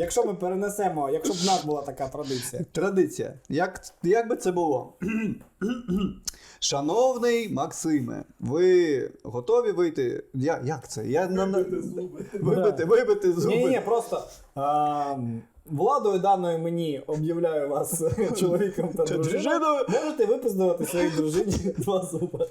Якщо ми перенесемо, якщо б в нас була така традиція. Традиція. Як, як би це було? Шановний Максиме, ви готові вийти? Я, як це? Я на- на- Вибити, вибити зуби. Ні, ні, просто а, владою даною мені об'являю вас чоловіком та дружиною. Можете випиздувати своїй дружині два зуби.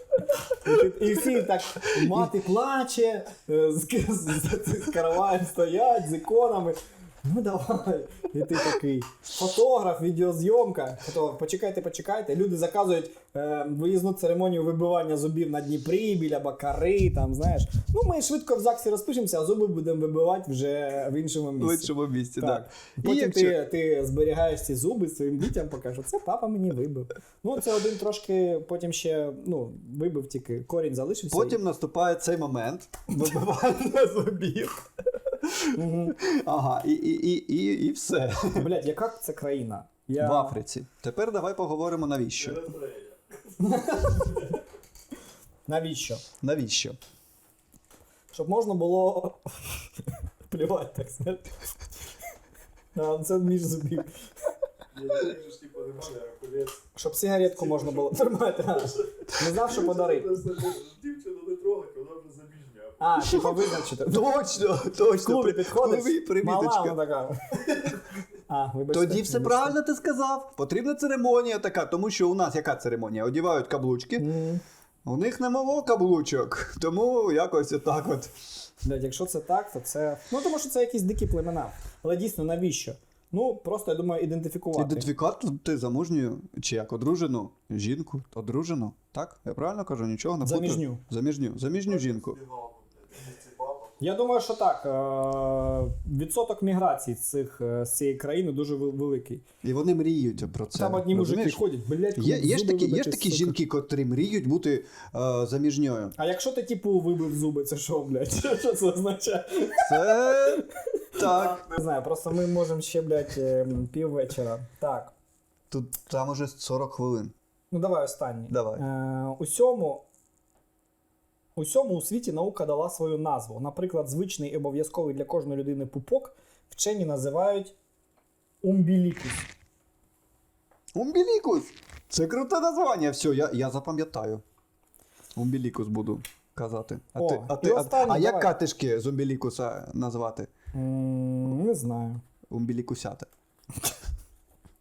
І, всі так мати плаче, е, з, з, з, з караваєм стоять, з іконами. Ну давай. І ти такий. Фотограф, відеозйомка. Фотограф, почекайте, почекайте. Люди заказують е, виїзну церемонію вибивання зубів на Дніпрі, біля Бакари, там, знаєш. Ну, ми швидко в ЗАГСі розпишемося, а зуби будемо вибивати вже в іншому В іншому місці, так. Так. І Потім якщо- ти, ти зберігаєш ці зуби своїм дітям, покажеш, це папа мені вибив. Ну, це один трошки, потім ще ну, вибив тільки, корінь залишився. Потім наступає цей момент вибивання зубів. Ага, і, і, і, і, і все. Блядь, яка це країна? Я... В Африці. Тепер давай поговоримо навіщо. Навіщо? Навіщо? Щоб можна було плювати, так сказати. А, це між зубів. типу. Щоб сигаретку можна було тримати. Не знав, що подарити. Дівчину не трогать, вона вже заміжня. А, типа визначити. Точно, точно. клубі при- мала вона така. А, вибачте. Тоді все вибачте. правильно ти сказав. Потрібна церемонія така, тому що у нас яка церемонія? Одівають каблучки. М. У них немало каблучок, тому якось отак от. Блядь, якщо це так, то це. Ну тому що це якісь дикі племена. Але дійсно, навіщо? Ну, просто я думаю, ідентифікувати. Ідентифікат ти замужню чи як одружену жінку, одружену, так? Я правильно кажу, нічого не? Заміжню. Заміжню. Заміжню жінку. Я думаю, що так. Е- відсоток міграції з, цих, е, з цієї країни дуже великий. І вони мріють про це. Там одні мужики ходять, блядь, Є, є, ж такі, є ж такі жінки, котрі мріють бути е, заміжньою. А якщо ти типу вибив зуби, це що, блядь? Що це означає? Це так. Не знаю, просто ми можемо ще, блядь, е, піввечора. Так. Тут там уже 40 хвилин. Ну давай останній. Давай. Е, усьому, усьому у світі наука дала свою назву. Наприклад, звичний і обов'язковий для кожної людини пупок вчені називають умбілікус. Умбілікус! Це круте названня. Все, я, я запам'ятаю. Умбілікус буду казати. А, О, ти, а, ти, а, а як катишки з умбілікуса назвати? М, не знаю. Умбілікусята.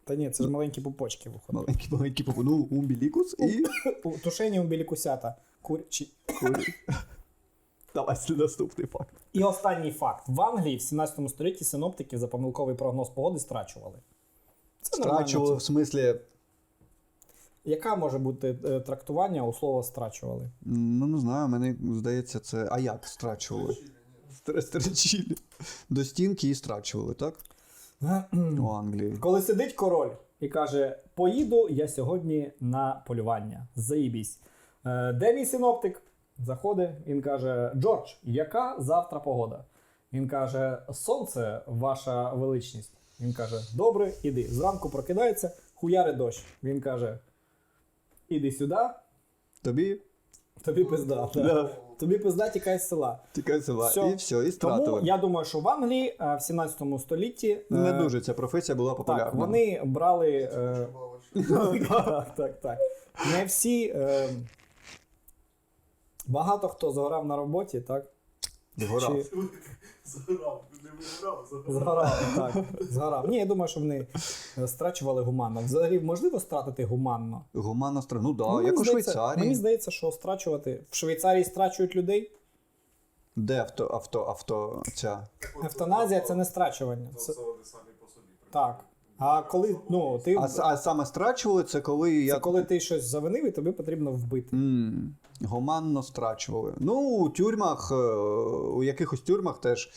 Та ні, це ж маленькі пупочки виходять. Маленький, маленький попу. Ну, умбілікус і. Тушені умбілікусята. Курчі. Давай наступний факт. І останній факт: в Англії в 17 столітті синоптики за помилковий прогноз погоди страчували. Це. Страчували в смислі. Яка може бути е, трактування у слова страчували? Ну, не знаю, мені здається, це. А як страчували? Стр- Строчили. До стінки і страчували, так? У Англії. Коли сидить король і каже: Поїду я сьогодні на полювання. Заїбісь. Е, де мій синоптик? Заходить, він каже: Джордж, яка завтра погода? Він каже: Сонце, ваша величність. Він каже: Добре, іди. Зранку прокидається, хуяри дощ. Він каже: Іди сюди, Тобі тобі пизда. Да. Тобі пизда тікай з села. тікай села. Всьо. І все, і Тому я думаю, що в Англії е, в 17 столітті Не е, дуже ця професія була популярна. Так, вони брали. Е... так, так, так. Не всі. Е... Багато хто згорав на роботі, так? Згорав. Чи... Згорав, не виграв, згорав. Згорав, так. Згорав. Ні, я думаю, що вони е, страчували гуманно. Взагалі можливо стратити гуманно? Гуманна страна. Ну да, Ну, як у Швейцарії. Мені здається, що страчувати. В Швейцарії страчують людей. Де авто, авто, авто ця. Евтаназія це не страчування. Це... Це вони самі по собі. Так. А коли, ну, ти, А, а саме страчували, це коли це я. коли ти щось завинив, і тобі потрібно вбити. М, Гуманно страчували. Ну, у тюрмах, е, у якихось тюрмах теж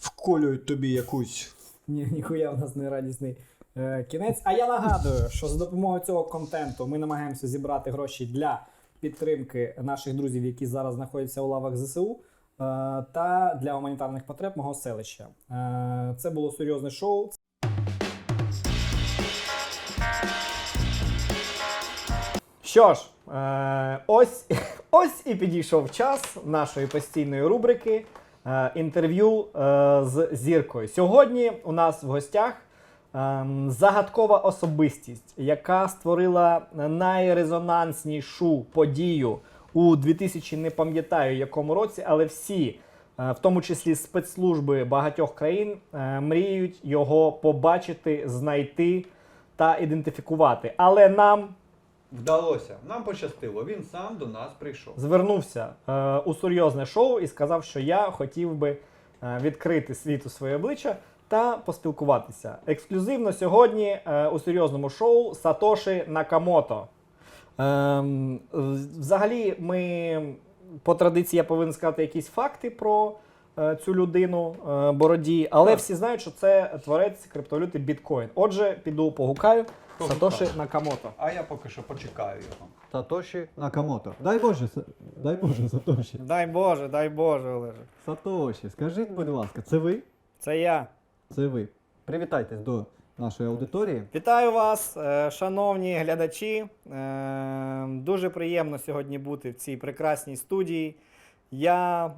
вколюють тобі якусь. Ні, ніхуя в нас не радісний е, кінець. А я нагадую, що за допомогою цього контенту ми намагаємося зібрати гроші для підтримки наших друзів, які зараз знаходяться у лавах ЗСУ, е, та для гуманітарних потреб мого селища. Е, це було серйозне шоу. Що ж, е, ось, ось і підійшов час нашої постійної рубрики е, інтерв'ю е, з зіркою. Сьогодні у нас в гостях ем, загадкова особистість, яка створила найрезонанснішу подію у 2000 не пам'ятаю якому році, але всі, е, в тому числі спецслужби багатьох країн, е, мріють його побачити, знайти та ідентифікувати. Але нам Вдалося. Нам пощастило. Він сам до нас прийшов. звернувся е, у серйозне шоу і сказав, що я хотів би е, відкрити світу своє обличчя та поспілкуватися. Ексклюзивно сьогодні е, у серйозному шоу Сатоші Накамото. В- взагалі, ми по традиції я повинен сказати якісь факти про е, цю людину е, бороді, але Так. всі знають, що це творець криптовалюти біткоін. Отже, піду погукаю Сатоші Погукай. Накамото. А я поки що почекаю його. Сатоші Накамото. Дай Боже, Са- дай Боже, Сатоші. Дай Боже, дай Боже, Олеже. Сатоші, скажіть, будь ласка, це ви? Це я. Це ви. Привітайтесь до нашої аудиторії. Вітаю вас, е, шановні глядачі. Е, Дуже приємно сьогодні бути в цій прекрасній студії. Я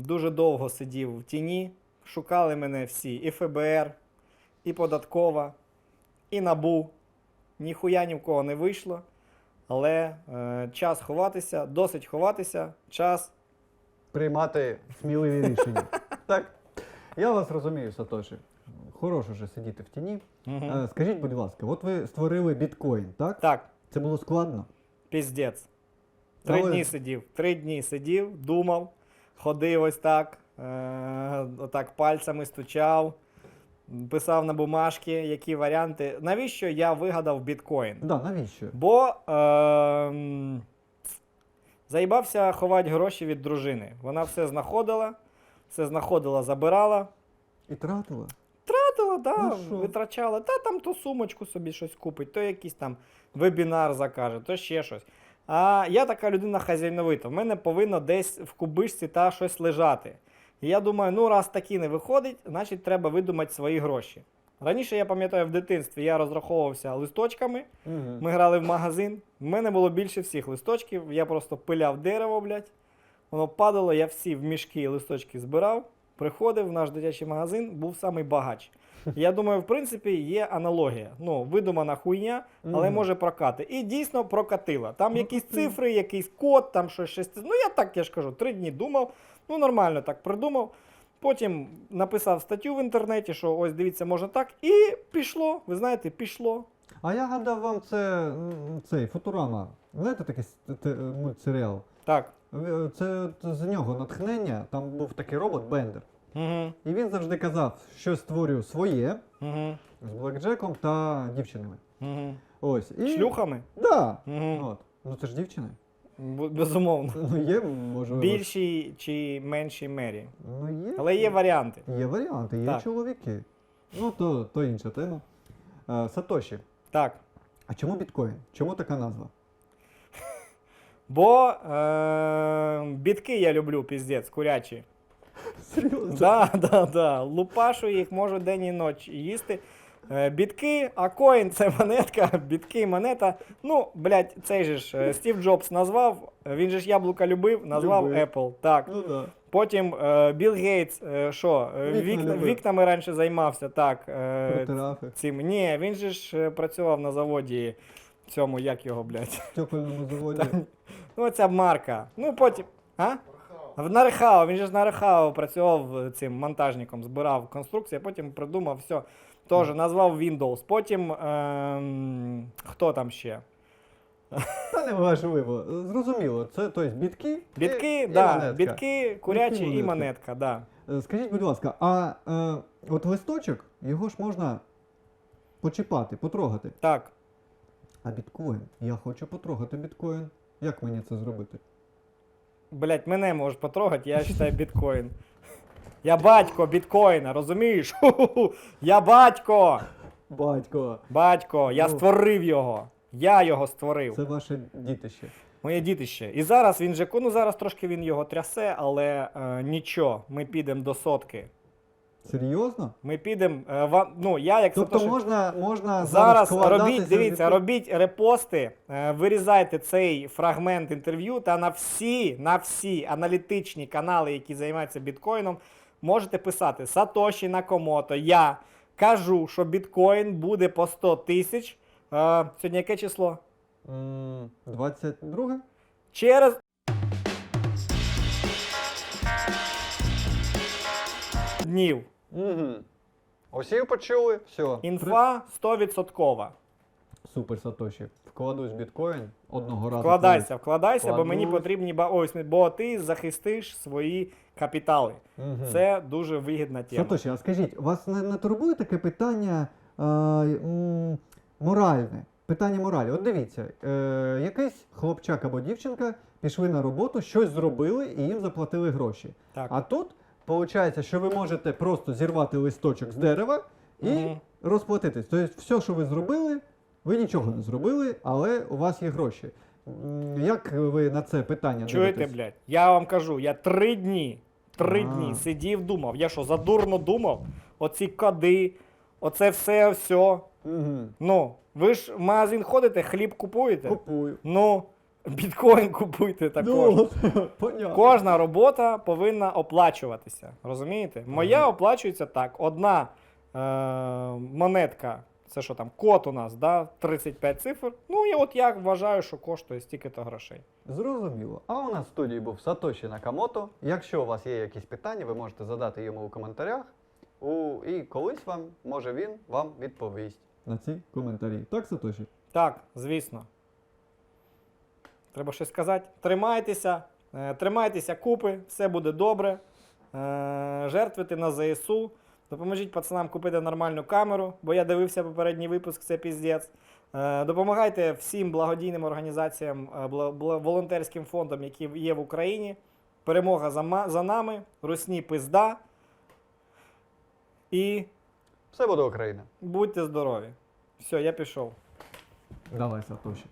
дуже довго сидів в тіні. Шукали мене всі і ФБР, і податкова, і НАБУ. Ніхуя ні в кого не вийшло. Але е, час ховатися, досить ховатися, час. Приймати сміливі рішення. так. Я вас розумію, Сатоші. Хороше вже сидіти в тіні. Е, Скажіть, будь ласка, от ви створили біткоін, так? Так, Це було складно? Піздець. Три Але- дні сидів. Три дні сидів, думав, ходив ось так, е- отак пальцями стучав, писав на бумажки, які варіанти. Навіщо я вигадав біткоін? Да, навіщо? Бо е- заїбався ховати гроші від дружини. Вона все знаходила, все знаходила, забирала. І тратила? Тратила, да, Ну що? витрачала. Та там то сумочку собі щось купить, то якийсь там вебінар закаже, то ще щось. А я така людина хазяйновита. В мене повинно десь в кубишці та щось лежати. І я думаю, ну раз такі не виходить, значить треба видумати свої гроші. Раніше я пам'ятаю в дитинстві я розраховувався листочками. Угу. Ми грали в магазин. У мене було більше всіх листочків. Я просто пиляв дерево, блядь. Воно падало, я всі в мішки листочки збирав. Приходив в наш дитячий магазин, був самий багач. Я думаю, в принципі, є аналогія. Ну, видумана хуйня, але Мгм. може прокати. І дійсно прокатила. Там якісь цифри, якийсь код, там щось щось. Ну, я так я ж кажу, три дні думав. Ну, нормально так придумав. Потім написав статтю в інтернеті, що ось дивіться, можна так. І пішло. Ви знаєте, пішло. А я гадав вам це м, цей Футурама. Знаєте такий с- те- е, мультсеріал? Так. Ви- Це от з нього натхнення. Там був такий робот Бендер. Угу. І він завжди казав, що створюю своє Угу. з Блекджеком та дівчинами. Угу. Ось. І... Шлюхами? Да. Угу. От. Ну це ж дівчини. Безумовно. Ну є, можливо. Більшій чи меншій мері. Ну є. Але є варіанти. Є варіанти, є Так. чоловіки. Ну, то, то інша тема. Е, Сатоші, Так. а чому біткоін? Чому така назва? Бо е- бітки я люблю, піздець, курячі. Серйозно? Да, да, да. Лупашу їх можу день і ніч їсти. Е, Бітки, а коін це монетка, бітки, монета. Ну, блядь, цей же ж е, Стів Джобс назвав, він же ж яблука любив, назвав Любив. Apple. Так. Ну да. Потім е, Білл Гейтс, е, що, е, Вікна любив. вікнами раніше займався, так. Е, Протирафи. цим. Ні, він же ж е, працював на заводі цьому, як його, блядь. В тьопельному заводі. Ну, ця марка. Ну, потім. А? В на Рехау, він же ж на Рехау працював е, цим монтажником, збирав конструкції, а потім придумав все. Теж назвав Windows. Потім. Ем, хто там ще? Та не важливо. Зрозуміло, це тобто бітки. Бітки, і, да, і монетка. бітки, курячі Бітки, і монетка. монетка, да. Е, Скажіть, будь ласка, а е, от листочок, його ж можна почіпати, потрогати. Так. А біткоін? Я хочу потрогати біткоін. Як мені це зробити? Блять, мене можеш потрогати, я вважаю біткоін. Я батько біткоїна, розумієш? Ху-ху-ху. Я батько! Батько, Батько, я Ну. створив його. Я його створив. це ваше дітище. Моє дітище. І зараз він же, ну зараз трошки він його трясе, але е, нічого, ми підемо до сотки. Серйозно? Ми підемо. е, ва- ну, я як Тобто Сатоші- можна, можна Зараз робіть, дивіться, робіть репости, е, вирізайте цей фрагмент інтерв'ю та на всі, на всі аналітичні канали, які займаються біткоїном, можете писати Сатоші Накомото. Я кажу, що біткоін буде по 100 тисяч. Е, Сьогодні яке число? М, 22? Через днів. Угу. Усі почули? Все. Інфа 100%. Супер Сатоші. Вкладусь біткоін одного разу. Вкладайся, вкладайся, бо мені Вкладусь. потрібні ба- ось, бо ти захистиш свої капітали. Мгм. Це дуже вигідна тема. Сатоші, а скажіть, вас не, не турбує таке питання е, м, моральне? Питання моралі. От дивіться, е, якийсь хлопчак або дівчинка пішли на роботу, щось зробили і їм заплатили гроші. Так. А тут виходить, що ви можете просто зірвати листочок з дерева і Мгм. розплатитись. Тобто, все, що ви зробили, ви нічого не зробили, але у вас є гроші. М, Як ви на це питання Чуєте, дивитесь? блядь? Я вам кажу, я три дні, три А. дні сидів, думав. Я що, задурно думав? Оці коди, оце все, все. Мгм. Ну, ви ж в магазин ходите, хліб купуєте? Купую. Ну, біткоін купуйте також. Ну, понятно. Кожна робота повинна оплачуватися. Розумієте? Моя оплачується так. Одна е, монетка, це що там, код у нас, да, 35 цифр. Ну, і от я вважаю, що коштує стільки-то грошей. Зрозуміло. А у нас в студії був Сатоші Накамото. Якщо у вас є якісь питання, ви можете задати йому у коментарях. У... І колись вам, може він вам відповість. На ці коментарі. Так, Сатоші? Так, звісно. Треба щось сказати. Тримайтеся, е, тримайтеся купи, все буде добре. Е, жертвуйте на ЗСУ. Допоможіть пацанам купити нормальну камеру, бо я дивився попередній випуск, це піздець. Е, допомагайте всім благодійним організаціям, волонтерським фондам, які є в Україні. Перемога за, за нами, русні пизда. І Все буде Україна. будьте здорові. Все, я пішов. Давай, Сатоші.